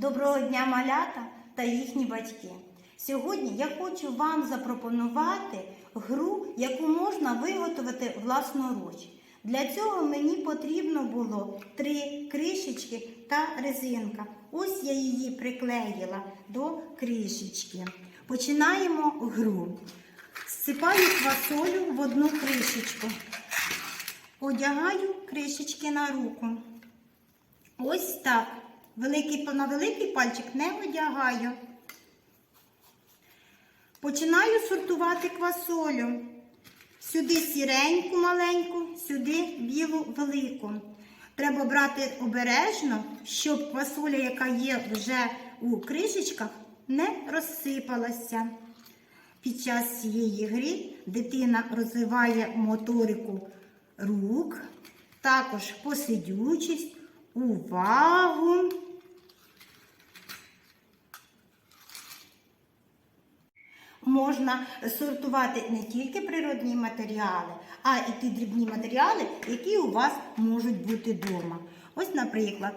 Доброго дня, малята та їхні батьки. Сьогодні я хочу вам запропонувати гру, яку можна виготовити власноруч. Для цього мені потрібно було три кришечки та резинка. Ось я її приклеїла до кришечки. Починаємо гру. Всипаю квасолю в одну кришечку. Одягаю кришечки на руку. Ось так. Великий, на великий пальчик не одягаю. Починаю сортувати квасолю. Сюди сіреньку маленьку, сюди білу велику. Треба брати обережно, щоб квасоля, яка є вже у кришечках, не розсипалася. Під час цієї гри дитина розвиває моторику рук, також посидючість, увагу. Можна сортувати не тільки природні матеріали, а й ті дрібні матеріали, які у вас можуть бути вдома. Ось, наприклад,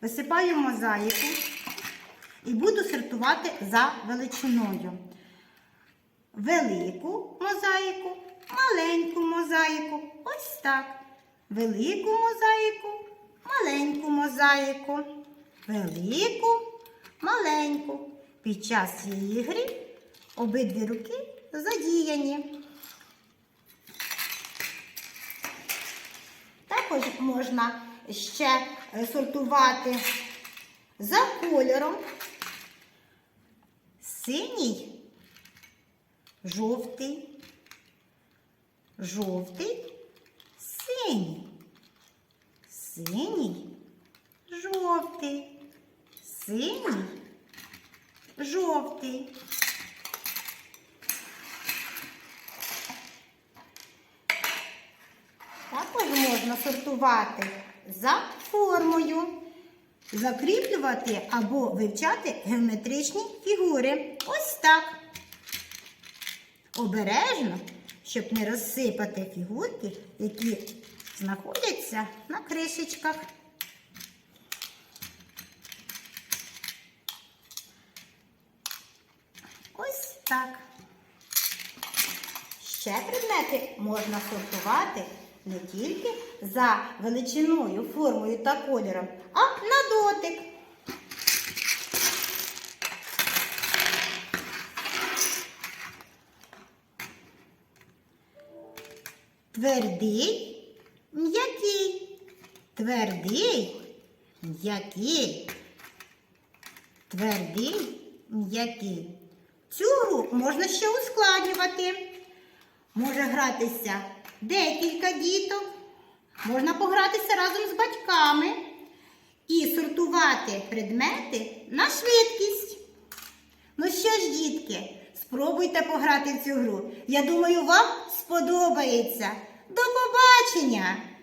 висипаю мозаїку і буду сортувати за величиною. Велику мозаїку, маленьку мозаїку. Ось так. Велику мозаїку, маленьку мозаїку. Велику, маленьку. Під час цієї гри обидві руки задіяні. Також можна ще сортувати за кольором. Синій, жовтий, жовтий, синій, синій, жовтий, синій, жовтий. Можна сортувати за формою, закріплювати або вивчати геометричні фігури. Ось так. Обережно, щоб не розсипати фігурки, які знаходяться на кришечках. Ось так. Ще предмети можна сортувати не тільки за величиною, формою та кольором, а на дотик. Твердий, м'який, твердий, м'який, твердий, м'який. Цю гру можна ще ускладнювати. Може гратися декілька діток, можна погратися разом з батьками і сортувати предмети на швидкість. Ну що ж, дітки, спробуйте пограти в цю гру. Я думаю, вам сподобається. До побачення!